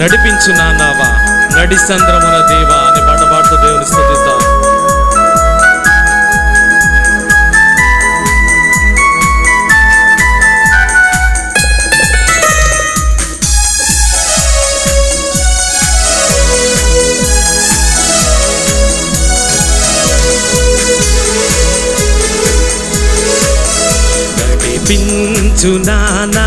నడిపించు నాన్నావా. నావా నడి సంద్రమున దేవా అని పాట పాడుతూ దేవుని స్థుతిద్దాం. నడిపించు నానా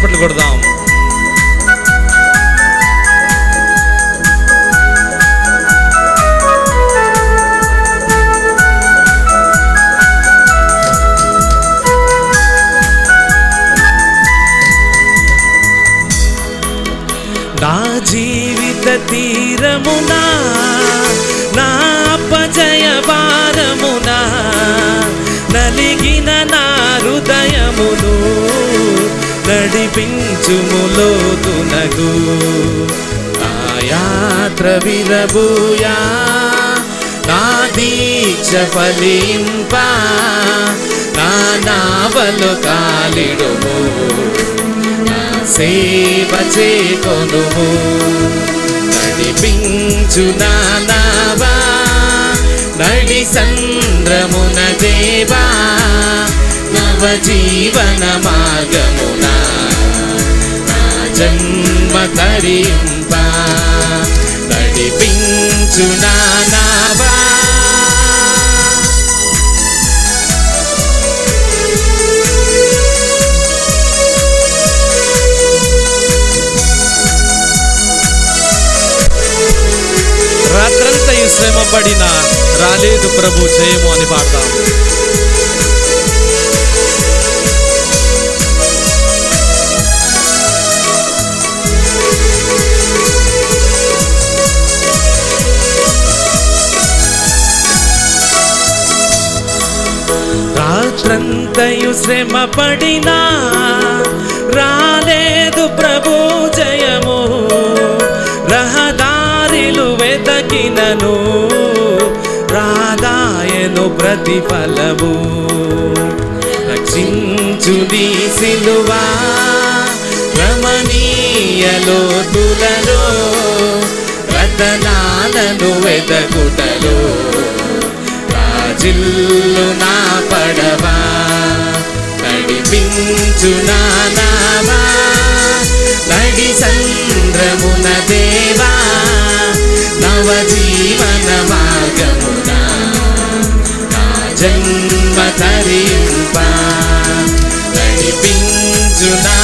చప్పట్లు కొడదాం. నా జీవిత తీరమునా నా అపజయ భారమునా నలిగిన నా నడిపించుములోతునగు నా యాత్ర విరబూయా నా దీక్ష ఫలింప నా నావలు కాలిడుము నా సేవ చేకొనుము. నడిపించు నా నావా నడి సంద్రమున దేవా నవ జీవన మార్గమున. జన్మ తరింప నడిపించు నానావా. రాత్రంతా ఈ శ్రమ పడిన రాలేదు ప్రభు జయము అని పాడతాం. రాత్రంతయు శ్రమ పడినా రాలేదు ప్రభు జయము. రహదారిలు వెతకినను రాదాయను ప్రతిఫలము. రక్షించుది సిలువా రమణీయలో తులలో రతనాలను వెతకుటలో జిల్లు నా పడవా? నడిపించు నా నావా? నడి సంద్రమున దేవా? నవ జీవన మార్గమున? నా జన్మ తరింపా? నడిపించు నా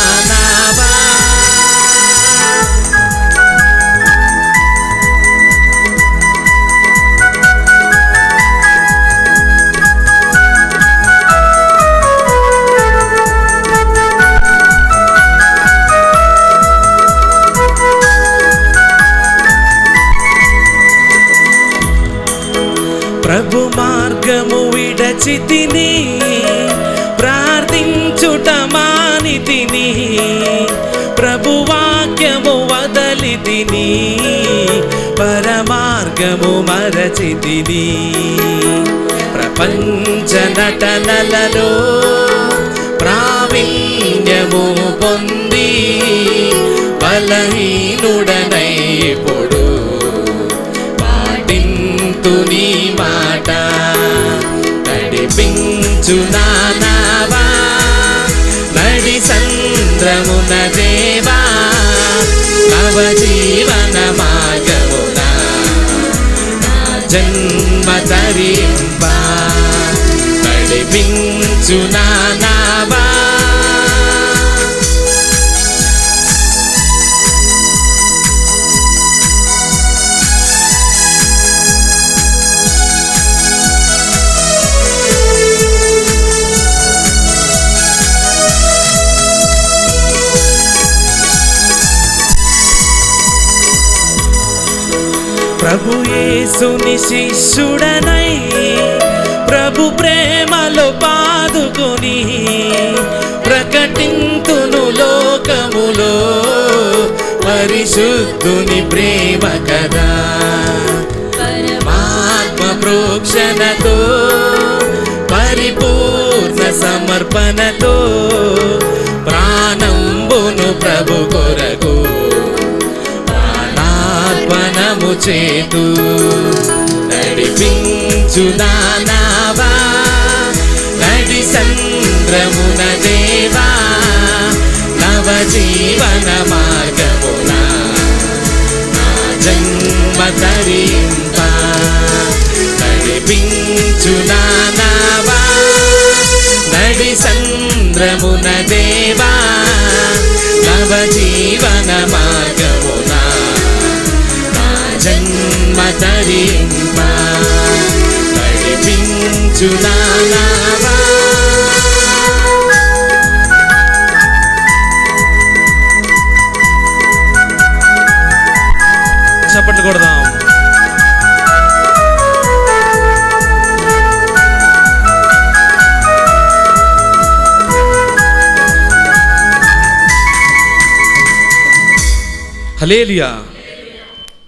వదలితిని పరమార్గము మరచితిని ప్రపంచ నటనలలో ప్రావీణ్యము పొంది బలహీనుడనై పొడు. పాటింతు నీ మాట నడిపించు నానావా నడి చంద్రము నవ జీవన మార్గమున జన్మ తరింప నడిపించు నానా ప్రభుయేసుని ప్రభు శిష్యుడనై ప్రభు ప్రేమలో పాదుకొని ప్రకటింతును లోకములో. పరిశుద్ధుని ప్రేమ కదా. పరమాత్మ ప్రోక్షణతో పరిపూర్ణ సమర్పణతో ప్రాణంబును ప్రభు కొరకు చేతు. నడిపించు నానావా. నడి సంద్రమున దేవా. నవ జీవన మార్గమున నా జన్మ తరింప. నడిపించు నానావా. నడి సంద్రమున దేవా. నవ జీవన మార్గ జన్మ తరింప నడిపించు నానావా చప్పట్లు కొడదాం. హలేలియా.